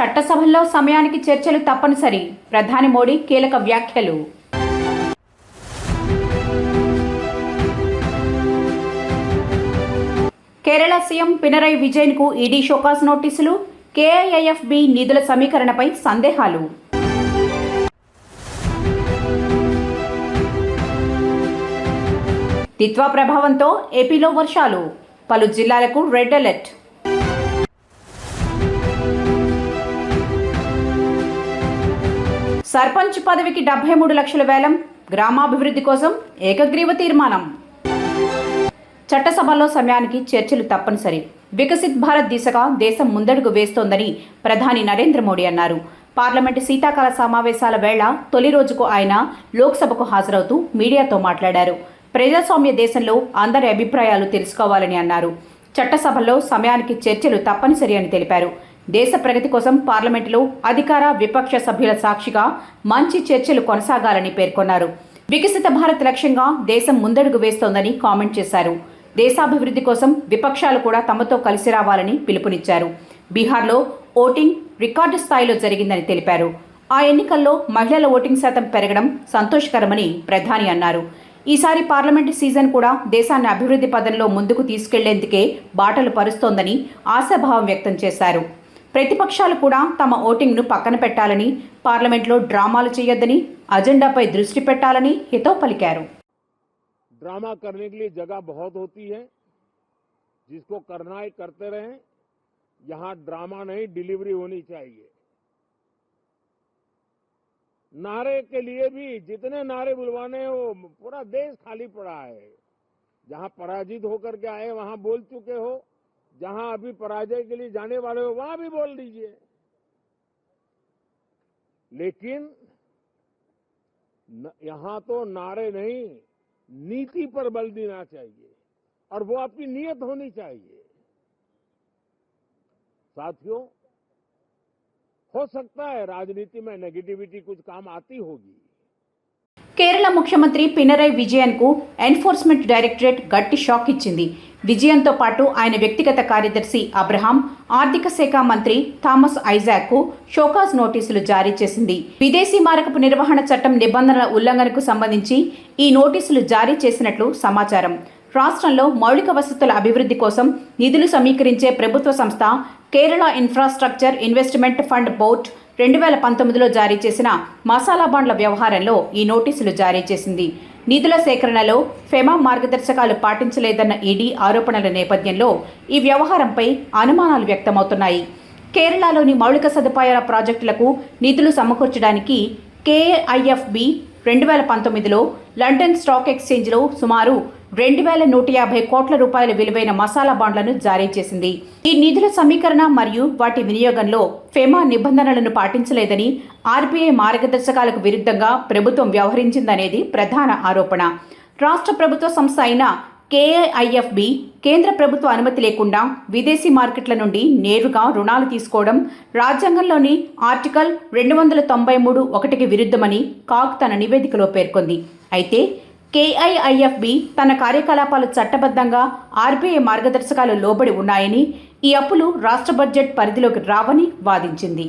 చట్టసభల్లో సమయానికి చర్చలు తప్పనిసరి. ప్రధాని మోడీ కీలక వ్యాఖ్యలు. కేరళ సీఎం పినరయ్ విజయన్కు ఈడీ షోకాస్ నోటీసులు కేఐఎఫ్బి నిధుల సమీకరణపై సందేహాలు. తిత్వా ప్రభావంతో ఏపీలో వర్షాలు. పలు జిల్లాలకు రెడ్ అలర్ట్. సర్పంచ్ పదవికి డెబ్బై మూడు లక్షల వేలం గ్రామాభివృద్ధి కోసం ఏకగ్రీవ తీర్మానం. చట్టసభలో సమయానికి చర్చలు తప్పనిసరి. వికసిత్ భారత్ దిశగా దేశం ముందడుగు వేస్తోందని ప్రధాని నరేంద్ర మోడీ అన్నారు. పార్లమెంటు శీతాకాల సమావేశాల వేళ తొలి రోజుకు ఆయన లోక్సభకు హాజరవుతూ మీడియాతో మాట్లాడారు. ప్రజాస్వామ్య దేశంలో అందరి అభిప్రాయాలు తెలుసుకోవాలని అన్నారు. చట్టసభలో సమయానికి చర్చలు తప్పనిసరి అని తెలిపారు. దేశ ప్రగతి కోసం పార్లమెంటులో అధికార విపక్ష సభ్యుల సాక్షిగా మంచి చర్చలు కొనసాగాలని పేర్కొన్నారు. వికసిత భారత్ లక్ష్యంగా దేశం ముందడుగు వేస్తోందని కామెంట్ చేశారు. దేశాభివృద్ధి కోసం విపక్షాలు కూడా తమతో కలిసి రావాలని పిలుపునిచ్చారు. బీహార్లో ఓటింగ్ రికార్డు స్థాయిలో జరిగిందని తెలిపారు. ఆ ఎన్నికల్లో మహిళల ఓటింగ్ శాతం పెరగడం సంతోషకరమని ప్రధాని అన్నారు. ఈసారి పార్లమెంటు సీజన్ కూడా దేశాన్ని అభివృద్ధి పదంలో ముందుకు తీసుకెళ్ళేందుకే బాటలు పరుస్తోందని ఆశాభావం వ్యక్తం చేశారు. ప్రతిపక్షాలు కూడా తమ ఓటింగ్ను పక్కన పెట్టాలని పార్లమెంట్లో డ్రామాలు చేయొద్దని అజెండాపై దృష్టి పెట్టాలని హితవు పలికారు ड्रामा करने के लिए जगह बहुत होती है जिसको करना है करते रहें यहां ड्रामा नहीं डिलीवरी होनी चाहिए नारे के लिए भी जितने नारे बुलवाने हैं वो पूरा देश खाली पड़ा है जहां पराजित होकर के आए वहां बोल चुके हो जहाँ अभी पराजय के लिए जाने वाले हो वहाँ भी बोल दीजिए। लेकिन न, यहाँ तो नारे नहीं नीति पर बल देना चाहिए और वो आपकी नीयत होनी चाहिए। साथियों हो सकता है राजनीति में नेगेटिविटी कुछ काम आती होगी। కేరళ ముఖ్యమంత్రి పినరై విజయన్కు ఎన్ఫోర్స్మెంట్ డైరెక్టరేట్ గట్టి షాక్ ఇచ్చింది. విజయన్తో పాటు ఆయన వ్యక్తిగత కార్యదర్శి అబ్రహాం ఆర్థిక శాఖ మంత్రి థామస్ ఐజాక్కు షోకాజ్ నోటీసులు జారీ చేసింది. విదేశీ మారకపు నిర్వహణ చట్టం నిబంధనల ఉల్లంఘనకు సంబంధించి ఈ నోటీసులు జారీ చేసినట్లు సమాచారం. రాష్ట్రంలో మౌలిక వసతుల అభివృద్ధి కోసం నిధులు సమీకరించే ప్రభుత్వ సంస్థ Kerala infrastructure investment fund board రెండు వేల పంతొమ్మిదిలో జారీ చేసిన మసాలా బాండ్ల వ్యవహారంలో ఈ నోటీసులు జారీ చేసింది. నిధుల సేకరణలో ఫెమా మార్గదర్శకాలు పాటించలేదన్న ఈడీ ఆరోపణల నేపథ్యంలో ఈ వ్యవహారంపై అనుమానాలు వ్యక్తమవుతున్నాయి. కేరళలోని మౌలిక సదుపాయాల ప్రాజెక్టులకు నిధులు సమకూర్చడానికి కేఐఎఫ్బి రెండు వేల పంతొమ్మిదిలో లండన్ స్టాక్ ఎక్స్చేంజ్లో సుమారు రెండు వేల నూట యాభై కోట్ల రూపాయల విలువైన మసాలా బాండ్లను జారీ చేసింది. ఈ నిధుల సమీకరణ మరియు వాటి వినియోగంలో ఫెమా నిబంధనలను పాటించలేదని ఆర్బీఐ మార్గదర్శకాలకు విరుద్ధంగా ప్రభుత్వం వ్యవహరించిందనేది ప్రధాన ఆరోపణ. రాష్ట్ర ప్రభుత్వ సంస్థ అయిన కేఐఎఫ్బి కేంద్ర ప్రభుత్వ అనుమతి లేకుండా విదేశీ మార్కెట్ల నుండి నేరుగా రుణాలు తీసుకోవడం రాజ్యాంగంలోని ఆర్టికల్ రెండు వందల తొంభై మూడు ఒకటికి విరుద్ధమని కాగ్ తన నివేదికలో పేర్కొంది. అయితే కేఐఐఎఫ్బి తన కార్యకలాపాలు చట్టబద్ధంగా ఆర్బీఐ మార్గదర్శకాలు లోబడి ఉన్నాయని ఈ అప్పులు రాష్ట్ర బడ్జెట్ పరిధిలోకి రావని వాదించింది.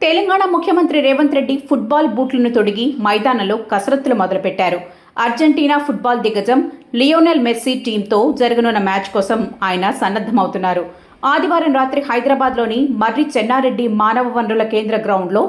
తెలంగాణ ముఖ్యమంత్రి రేవంత్ రెడ్డి ఫుట్బాల్ బూట్లను తొడిగి మైదానంలో కసరత్తులు మొదలుపెట్టారు. అర్జెంటీనా ఫుట్బాల్ దిగ్గజం లియోనెల్ మెస్సీ టీంతో జరగనున్న మ్యాచ్ కోసం ఆయన సన్నద్ధమవుతున్నారు. ఆదివారం రాత్రి హైదరాబాద్లోని మర్రి చెన్నారెడ్డి మానవ వనరుల కేంద్ర గ్రౌండ్లో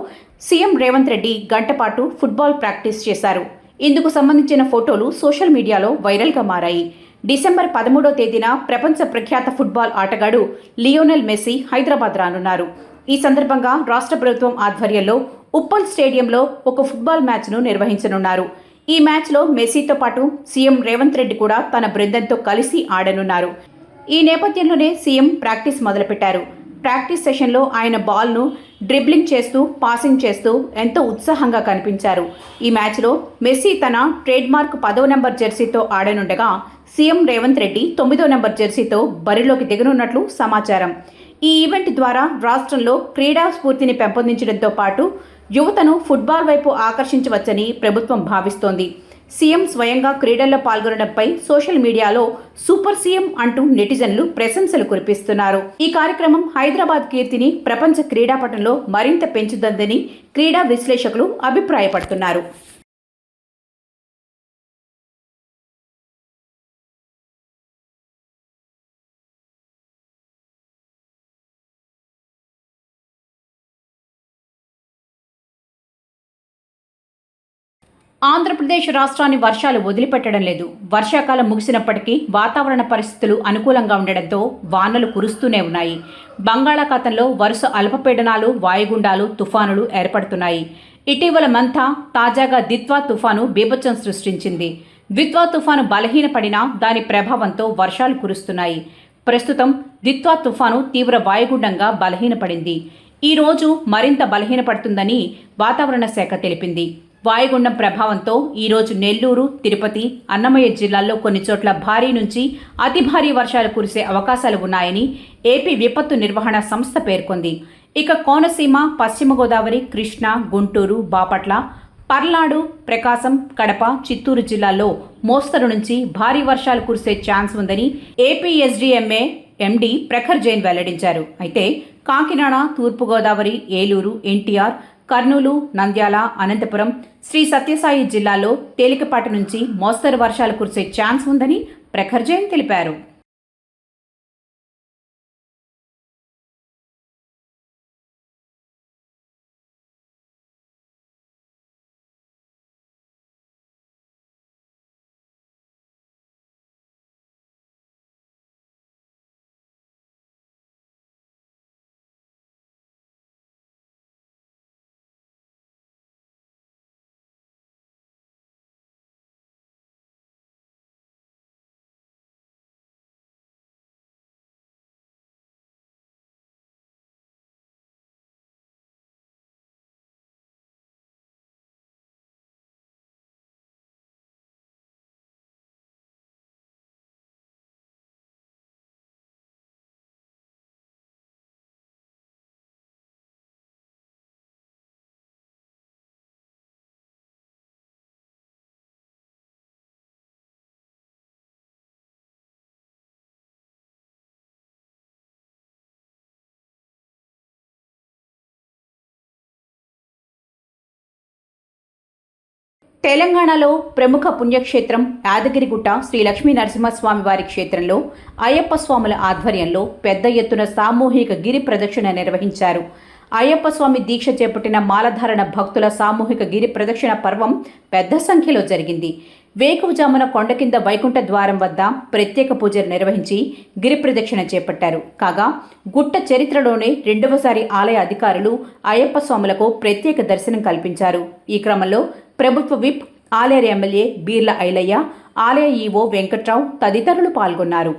సీఎం రేవంత్ రెడ్డి గంటపాటు ఫుట్బాల్ ప్రాక్టీస్ చేశారు. ఇందుకు సంబంధించిన ఫోటోలు సోషల్ మీడియాలో వైరల్గా మారాయి. డిసెంబర్ పదమూడో తేదీన ప్రపంచ ప్రఖ్యాత ఫుట్బాల్ ఆటగాడు లియోనెల్ మెస్సీ హైదరాబాద్ రానున్నారు. ఈ సందర్భంగా రాష్ట్ర ప్రభుత్వం ఆధ్వర్యంలో ఉప్పల్ స్టేడియంలో ఒక ఫుట్బాల్ మ్యాచ్ను నిర్వహించనున్నారు. ఈ మ్యాచ్లో మెస్సీతో పాటు సీఎం రేవంత్ రెడ్డి కూడా తన బృందంతో కలిసి ఆడనున్నారు. ఈ నేపథ్యంలోనే సీఎం ప్రాక్టీస్ మొదలుపెట్టారు. ప్రాక్టీస్ సెషన్లో ఆయన బాల్ను డ్రిబ్లింగ్ చేస్తూ పాసింగ్ చేస్తూ ఎంతో ఉత్సాహంగా కనిపించారు. ఈ మ్యాచ్లో మెస్సీ తన ట్రేడ్ మార్క్ పదో నెంబర్ జెర్సీతో ఆడనుండగా సీఎం రేవంత్ రెడ్డి తొమ్మిదో నెంబర్ జెర్సీతో బరిలోకి దిగనున్నట్లు సమాచారం. ఈ ఈవెంట్ ద్వారా రాష్ట్రంలో క్రీడా స్ఫూర్తిని పెంపొందించడంతో పాటు యువతను ఫుట్బాల్ వైపు ఆకర్షించవచ్చని ప్రభుత్వం భావిస్తోంది. సీఎం స్వయంగా క్రీడల్లో పాల్గొనడంపై సోషల్ మీడియాలో సూపర్ సీఎం అంటూ నెటిజన్లు ప్రశంసలు కురిపిస్తున్నారు. ఈ కార్యక్రమం హైదరాబాద్ కీర్తిని ప్రపంచ క్రీడాపటంలో మరింత పెంచుతుందని క్రీడా విశ్లేషకులు అభిప్రాయపడుతున్నారు. ఆంధ్రప్రదేశ్ రాష్ట్రాన్ని వర్షాలు వదిలిపెట్టడం లేదు. వర్షాకాలం ముగిసినప్పటికీ వాతావరణ పరిస్థితులు అనుకూలంగా ఉండడంతో వానలు కురుస్తూనే ఉన్నాయి. బంగాళాఖాతంలో వరుస అల్పపీడనాలు వాయుగుండాలు తుఫానులు ఏర్పడుతున్నాయి. ఇటీవల మంతా తాజాగా దిత్వా తుఫాను బీభత్సం సృష్టించింది. దిత్వా తుఫాను బలహీనపడినా దాని ప్రభావంతో వర్షాలు కురుస్తున్నాయి. ప్రస్తుతం దిత్వా తుఫాను తీవ్ర వాయుగుండంగా బలహీనపడింది. ఈ రోజు మరింత బలహీనపడుతుందని వాతావరణ శాఖ తెలిపింది. వాయుగుండం ప్రభావంతో ఈరోజు నెల్లూరు తిరుపతి అన్నమయ్య జిల్లాల్లో కొన్ని చోట్ల భారీ నుంచి అతి భారీ వర్షాలు కురిసే అవకాశాలు ఉన్నాయని ఏపీ విపత్తు నిర్వహణ సంస్థ పేర్కొంది. ఇక కోనసీమ పశ్చిమ గోదావరి కృష్ణా గుంటూరు బాపట్ల పర్లాడు ప్రకాశం కడప చిత్తూరు జిల్లాల్లో మోస్తరు నుంచి భారీ వర్షాలు కురిసే ఛాన్స్ ఉందని ఏపీఎస్డీఎంఏ ఎండీ ప్రఖర్ జైన్ వెల్లడించారు. అయితే కాకినాడ తూర్పుగోదావరి ఏలూరు ఎన్టీఆర్ కర్నూలు నంద్యాల అనంతపురం శ్రీ సత్యసాయి జిల్లాలో తేలికపాటి నుంచి మోస్తరు వర్షాలు కురిసే ఛాన్స్ ఉందని ప్రఖర్ జైన్ తెలిపారు. తెలంగాణలో ప్రముఖ పుణ్యక్షేత్రం యాదగిరిగుట్ట శ్రీ లక్ష్మీ నరసింహస్వామి వారి క్షేత్రంలో అయ్యప్ప స్వాముల ఆధ్వర్యంలో పెద్ద ఎత్తున సామూహిక గిరి ప్రదక్షిణ నిర్వహించారు. అయ్యప్ప స్వామి దీక్ష చేపట్టిన మాలధారణ భక్తుల సామూహిక గిరి ప్రదక్షిణ పర్వం పెద్ద సంఖ్యలో జరిగింది. వేకువజామున కొండ కింద వైకుంఠ ద్వారం వద్ద ప్రత్యేక పూజలు నిర్వహించి గిరి ప్రదక్షిణ చేపట్టారు. కాగా గుట్ట చరిత్రలోనే రెండవసారి ఆలయ అధికారులు అయ్యప్ప స్వాములకు ప్రత్యేక దర్శనం కల్పించారు. ఈ క్రమంలో ప్రభుత్వ విప్ ఆలేరు ఎమ్మెల్యే బీర్ల ఐలయ్య ఆలయ ఈవో వెంకట్రావు తదితరులు పాల్గొన్నారు.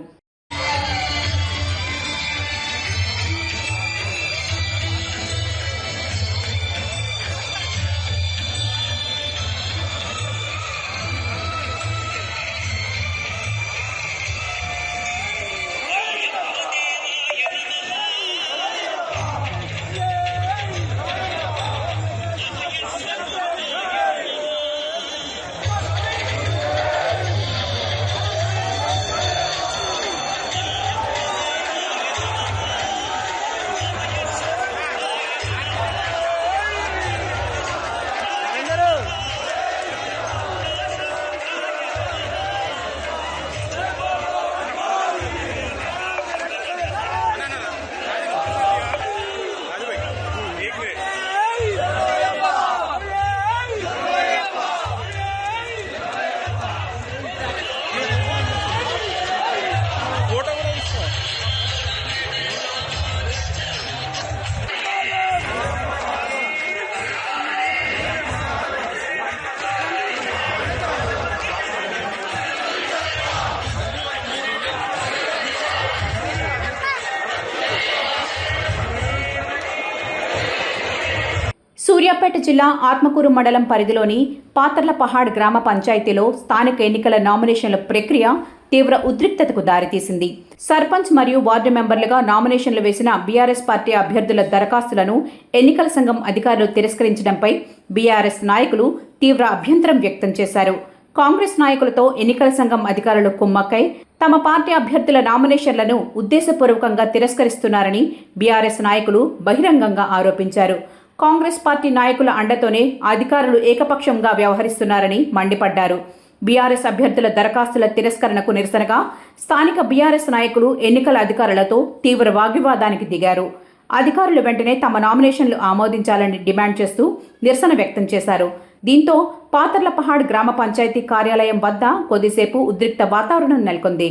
సూర్యాపేట జిల్లా ఆత్మకూరు మండలం పరిధిలోని పాతర్ల పహాడ్ గ్రామ పంచాయతీలో స్థానిక ఎన్నికల నామినేషన్ల ప్రక్రియ తీవ్ర ఉద్రిక్తతకు దారితీసింది. సర్పంచ్ మరియు వార్డు మెంబర్లుగా నామినేషన్లు వేసిన బీఆర్ఎస్ పార్టీ అభ్యర్థుల దరఖాస్తులను ఎన్నికల సంఘం అధికారులు తిరస్కరించడంపై బీఆర్ఎస్ నాయకులు తీవ్ర అభ్యంతరం వ్యక్తం చేశారు. కాంగ్రెస్ నాయకులతో ఎన్నికల సంఘం అధికారులు కుమ్మక్కై తమ పార్టీ అభ్యర్థుల నామినేషన్లను ఉద్దేశపూర్వకంగా తిరస్కరిస్తున్నారని బీఆర్ఎస్ నాయకులు బహిరంగంగా ఆరోపించారు. కాంగ్రెస్ పార్టీ నాయకుల అండతోనే అధికారులు ఏకపక్షంగా వ్యవహరిస్తున్నారని మండిపడ్డారు. బీఆర్ఎస్ అభ్యర్థుల దరఖాస్తుల తిరస్కరణకు నిరసనగా స్థానిక బీఆర్ఎస్ నాయకులు ఎన్నికల అధికారులతో తీవ్ర వాగ్వివాదానికి దిగారు. అధికారులు వెంటనే తమ నామినేషన్లు ఆమోదించాలని డిమాండ్ చేస్తూ నిరసన వ్యక్తం చేశారు. దీంతో పాతర్లపహాడ్ గ్రామ పంచాయతీ కార్యాలయం వద్ద కొద్దిసేపు ఉద్రిక్త వాతావరణం నెలకొంది.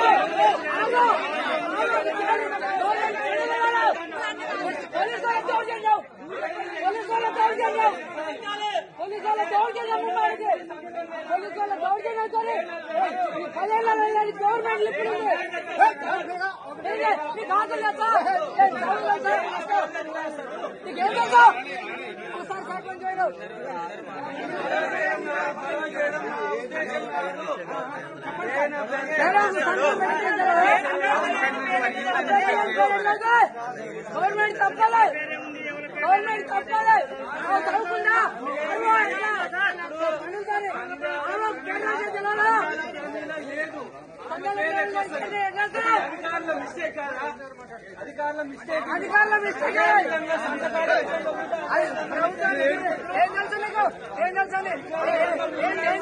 گورنمينٽ سڀ గవర్నమెంట్ తప్పాలి చదువుకుందా అధికారుల మిస్టేక్ ఏం తెలుసు నీకు ఏం తెలుసు ఏం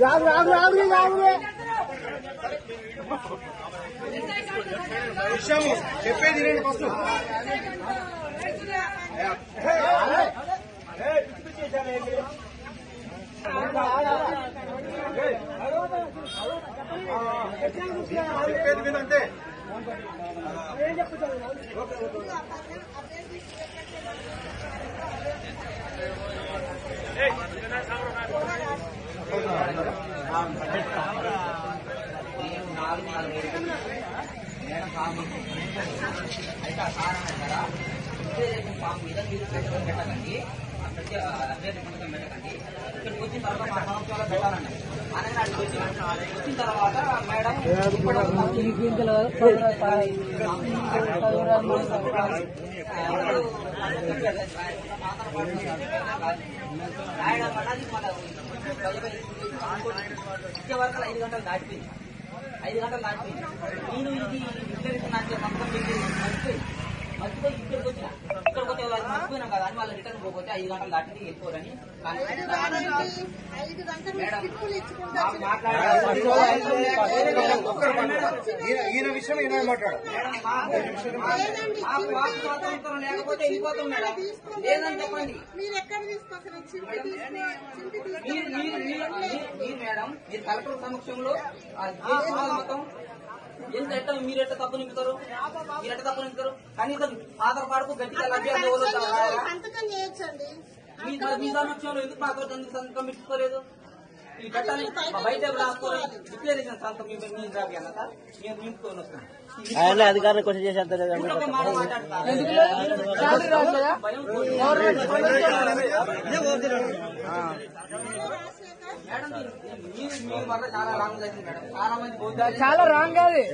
రాదు రాదు రాదు రాదు రాగు చెప్పేది నేను ఫస్ట్. చెప్పేది వినంటే అయితే ఆ కారణం కదా ఫామ్ మీద మీరు పెట్టకండి అక్కడికి అభ్యర్థి పెట్టకండి ఇక్కడికి వచ్చిన తర్వాత మా సంవత్సరాలు పెట్టాలండి వచ్చిన తర్వాత మేడం రాయడం అన్నది మన ఇచ్చే వరకు ఐదు గంటలు దాటిపోయింది. ఐదు గంటలు దాటిపోయింది. నేను ఇది విస్తరిస్తున్నా మొత్తం పెట్టి మర్చిపోయి ఇక్కడికి వచ్చిన ఇక్కడికి వచ్చే వాళ్ళు మర్చిపోయినాం కదా అని వాళ్ళు రిటర్న్ పోతే ఐదు గంటలు దాటింది వెళ్ళిపోరని ఈయన విషయం ఈయన మాట్లాడు. మాకు వాక్ స్వాతంత్రం లేకపోతే వెళ్ళిపోతాం మేడం. లేదని చెప్పండి. మీరు ఎక్కడ తీసుకొస్తారు మీరు మీరు మీరు మీరు- మీరు మేడం మీరు కలెక్టర్ సమక్షంలో మొత్తం ఎంత ఎట్ట మీరు ఎట్ట తప్పు నింపుతారు? మీరు ఎట్ట తప్పు నింపుతారు? కనీసం ఆధార్ కార్డుకు గట్టిగా చేయొచ్చండి మీ సమక్షంలో ఎందుకు మాకు సంతకం పెట్టుకోలేదు ఈ చట్టాన్ని బయట రాసుకోవాలి డిక్లరేషన్ సంతకం మీ రాబి అన్నదా? మేము నింపుకొని వస్తాం ఆయన అధికారులు క్వశ్చన్ మాట మాట్లాడతారు. భయం చాలా రాంగ్ అది